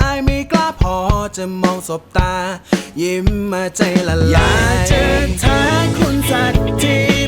อายไม่กล้าพอจะมองสบตา ยิ้มมาใจละลาย อยากจะท้กคุณสักที